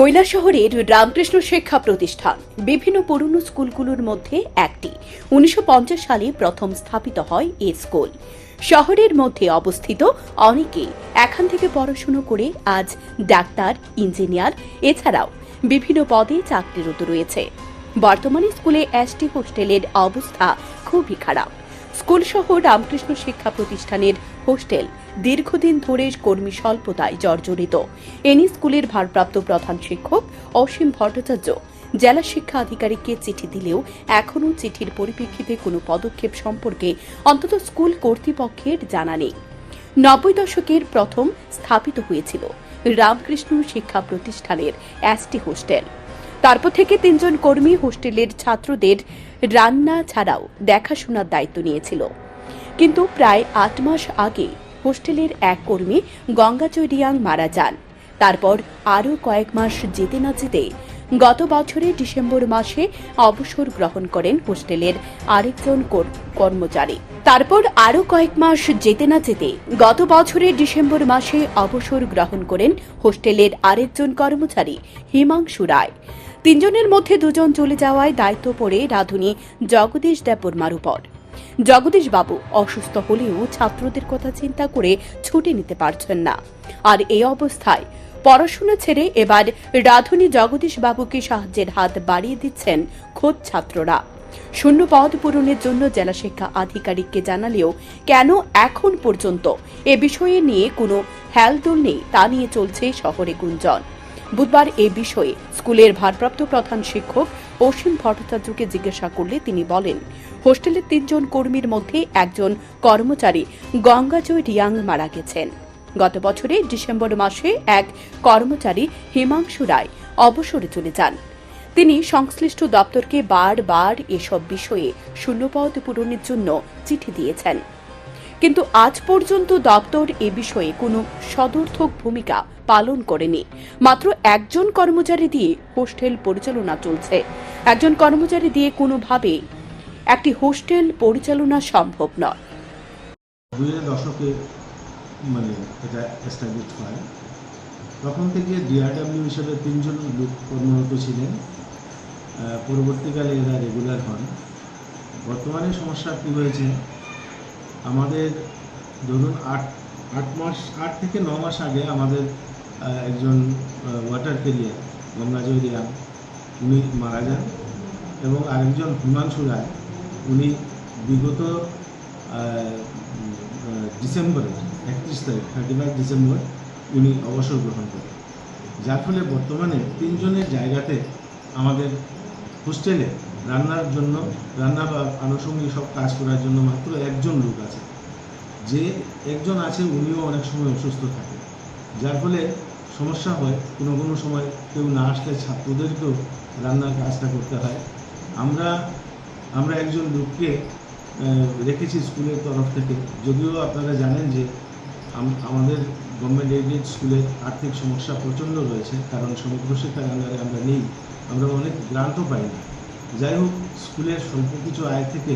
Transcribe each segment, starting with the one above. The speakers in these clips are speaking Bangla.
কৈলাসহরের রামকৃষ্ণ শিক্ষা প্রতিষ্ঠান। বিভিন্ন পুরনো স্কুলগুলোর মধ্যে একটি। উনিশশো পঞ্চাশ সালে প্রথম স্থাপিত হয় এ স্কুল। শহরের মধ্যে অবস্থিত অনেকে এখান থেকে পড়াশুনো করে আজ ডাক্তার, ইঞ্জিনিয়ার, এছাড়াও বিভিন্ন পদে চাকরিরত রয়েছে। বর্তমানে স্কুলে এসটি হোস্টেলের অবস্থা খুবই খারাপ। স্কুল সহ রামকৃষ্ণ শিক্ষা প্রতিষ্ঠানের হোস্টেল দীর্ঘদিন ধরে কর্মী স্বল্পতায় জর্জরিত। এনি স্কুলের ভারপ্রাপ্ত প্রধান শিক্ষক অসীম ভট্টাচার্য জেলা শিক্ষা আধিকারিককে চিঠি দিলেও এখনও চিঠির পরিপ্রেক্ষিতে কোনো পদক্ষেপ সম্পর্কে অন্তত স্কুল কর্তৃপক্ষের জানা নেই। নব্বই দশকের প্রথম স্থাপিত হয়েছিল রামকৃষ্ণ শিক্ষা প্রতিষ্ঠানের এসটি হোস্টেল। তারপর থেকে তিনজন কর্মী হোস্টেলের ছাত্রদের রান্না ছাড়াও দেখাশোনার দায়িত্ব নিয়েছিল। কিন্তু প্রায় আট মাস আগে হোস্টেলের এক কর্মী গঙ্গাচৈরিয়াং মারা যান। তারপর আরও কয়েক মাস যেতে না যেতে গত বছরের ডিসেম্বর মাসে অবসর গ্রহণ করেন হোস্টেলের আরেকজন কর- কর্মচারী। তারপর আরও কয়েক মাস যেতে না যেতে গত বছরের ডিসেম্বর মাসে অবসর গ্রহণ করেন হোস্টেলের আরেকজন কর্মচারী হিমাংশু রায়। তিনজনের মধ্যে দুজন চলে যাওয়ায় দায়িত্ব পড়ে রাধুনী জগদীশ দেববর্মার উপর। জগদীশ বাবু অসুস্থ হলেও ছাত্রদের কথা চিন্তা করে ছুটি নিতে পারছেন না। আর এই অবস্থায় পড়াশোনা ছেড়ে এবার রাধুনী জগদীশ বাবুকে সাহায্যের হাত বাড়িয়ে দিচ্ছেন খোদ ছাত্ররা। শূন্য পদ পূরণের জন্য জেলা শিক্ষা আধিকারিককে জানালেও কেন এখন পর্যন্ত এ বিষয়ে নিয়ে কোনো হেলদোল নেই তা নিয়ে চলছে শহরে গুঞ্জন। বুধবার এ বিষয়ে স্কুলের ভারপ্রাপ্ত প্রধান শিক্ষক অসীম ভট্টাচার্যকে জিজ্ঞাসা করলে তিনি বলেন হোস্টেলের তিনজন কর্মীর মধ্যে একজন কর্মচারী গঙ্গাজয় রিয়াং মারা গেছেন। গত বছরে ডিসেম্বর মাসে এক কর্মচারী হিমাংশু রায় অবসরে চলে যান। তিনি সংশ্লিষ্ট দপ্তরকে বারবার এসব বিষয়ে শূন্যপদ পূরণের জন্য চিঠি দিয়েছেন। কিন্তু আজ পর্যন্ত দপ্তর এ বিষয়ে কোনো সদর্থক ভূমিকা পালন করেনি। মাত্র একজন কর্মচারী দিয়ে হোস্টেল পরিচালনা চলছে। একজন কর্মচারী দিয়ে কোনোভাবে একটি হোস্টেল পরিচালনা সম্ভব নয়। দশকে মানে এটা এস্টাবলিশ হয়। তখন থেকে ডিআরডাব্লিউ হিসেবে তিনজন লোক কর্মরত ছিলেন। পরবর্তীকালে এরা রেগুলার হন। বর্তমানে সমস্যা কী হয়েছে? আমাদের ধরুন আট আট মাস, আট থেকে ন মাস আগে আমাদের একজন ওয়াটার ক্যারিয়ার গঙ্গাজয় রিয়াং উনি মারা যান এবং আরেকজন হিমাংশু রায়, উনি বিগত ডিসেম্বরে, একত্রিশ তারিখ থার্টি ফাইভ ডিসেম্বর, উনি অবসর গ্রহণ করেন। যার ফলে বর্তমানে তিনজনের জায়গাতে আমাদের হোস্টেলে রান্নার জন্য, রান্না বা আনুষঙ্গিক সব কাজ করার জন্য মাত্র একজন লোক আছে। যে একজন আছে, উনিও অনেক সময় অসুস্থ থাকে। যার ফলে সমস্যা হয়, কোনো কোনো সময় কেউ না আসলে ছাত্রদেরকেও রান্নার কাজটা করতে হয়। আমরা আমরা একজন লোককে রেখেছি স্কুলের তরফ থেকে। যদিও আপনারা জানেন যে আমাদের গভর্নমেন্ট এইডেড স্কুলে আর্থিক সমস্যা প্রচণ্ড রয়েছে, কারণ সমগ্র শিক্ষার আন্ডারে আমরা নেই। আমরা অনেক গ্রান্টও পাই না যাই হোক, স্কুলের স্বল্প কিছু আয় থেকে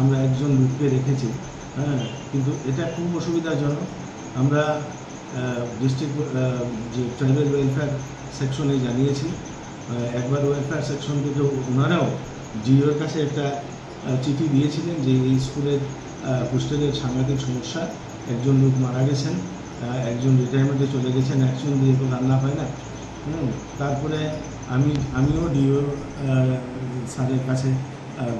আমরা একজন লোককে রেখেছি হ্যাঁ কিন্তু এটা খুব অসুবিধাজনক। আমরা ডিস্ট্রিক্ট যে ট্রাইবাল ওয়েলফেয়ার সেকশনে জানিয়েছি একবার ওয়েলফেয়ার সেকশন থেকে ওনারাও জিওর কাছে একটা চিঠি দিয়েছিলেন যে এই স্কুলের হোস্টেলের সাংঘাতিক সমস্যা, একজন লোক মারা গেছেন একজন রিটায়ারমেন্টে চলে গেছেন, একজন দিয়ে তো রান্না হয় না তারপরে আমি, আমিও ডিও স্যারের কাছে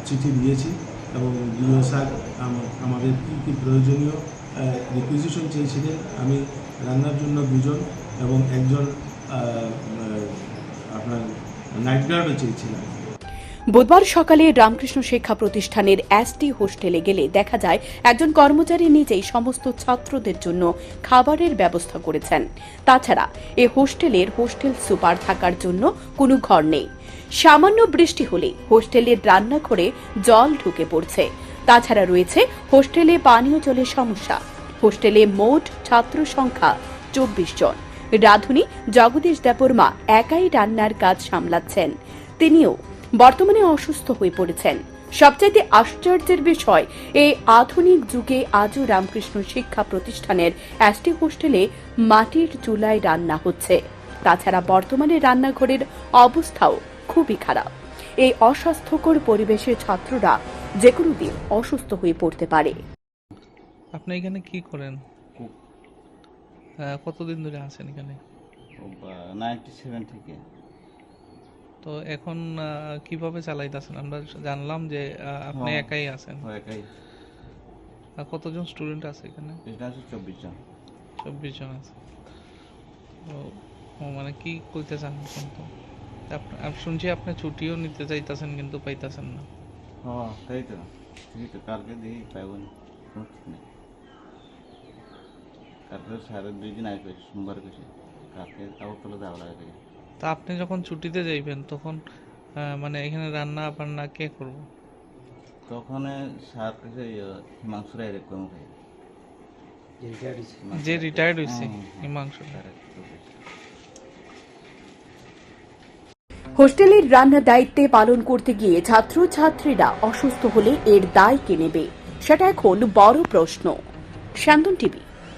চিঠি দিয়েছি এবং ডিও স্যার, আম- আমাদের কী কী প্রয়োজনীয় রিকুইজিশন চেয়েছিলেন, আমি রান্নার জন্য দুজন এবং একজন আপনার নাইট গার্ডও চেয়েছিলাম। বুধবার সকালে রামকৃষ্ণ শিক্ষা প্রতিষ্ঠানের এসটি হোস্টেলে গেলে দেখা যায়, একজন কর্মচারী নিজেই সমস্ত ছাত্রদের জন্য খাবারের ব্যবস্থা করেছেন। তাছাড়া, এ হোস্টেলের হোস্টেল সুপার থাকার জন্য কোনো ঘর নেই। সামান্য বৃষ্টি হলে হোস্টেলের রান্নাঘরে জল ঢুকে পড়ছে। তাছাড়া রয়েছে হোস্টেলে পানীয় জলের সমস্যা। হোস্টেলে মোট ছাত্র সংখ্যা চব্বিশ জন। রাধুনী জগদীশ দেববর্মা একাই রান্নার কাজ সামলাচ্ছেন। তিনিও বর্তমানে অসুস্থ হয়ে পড়েছেন। সবচাইতে আশ্চর্যের বিষয় এই আধুনিক যুগে আজও রামকৃষ্ণ শিক্ষা প্রতিষ্ঠানের এসটি হোস্টেলে মাটির চুলায় রান্না হচ্ছে। তাছাড়া বর্তমানে রান্নাঘরের অবস্থাও খুবই খারাপ। এই অস্বাস্থ্যকর পরিবেশে ছাত্ররা যে কোনো দিন অসুস্থ হয়ে পড়তে পারে। আপনি এখানে কি করেন? কতদিন ধরে আছেন এখানে? নাইনটি সেভেন থেকে। তো এখন কীভাবে চালাইতেছেন? আমরা জানলাম যে আপনি হ্যাঁ। একাই আছেন। একাই। আর কতজন স্টুডেন্ট আছে এখানে? এটা আছে চব্বিশ জন। চব্বিশ জন আছে। তো ও মানে কি করতে চান তো? আপ- শুনছি আপনি ছুটিও নিতে চাইতেছেন কিন্তু পাইতেছেন না। হ্যাঁ তাই তো। ঠিক তো কালকে দেখি পাইব না। কালকে সাড়ে দুই দিন আসবে সোমবার গেছে। কালকে আগরতলা যাওয়া লাগে তা আপনি যখন ছুটিতে যাইবেন তখন মানে এখানে রান্না বান্না কে করব? তখন যে রিটায়ার্ড হয়েছে। হুম, হুম। হিমাংশু। স্যার একটু বেশি। হোস্টেলের রান্না দায়িত্বে পালন করতে গিয়ে ছাত্রছাত্রীরা অসুস্থ হলে এর দায় কে নেবে? সেটা এখন বড় প্রশ্ন। শান্তন টিভি।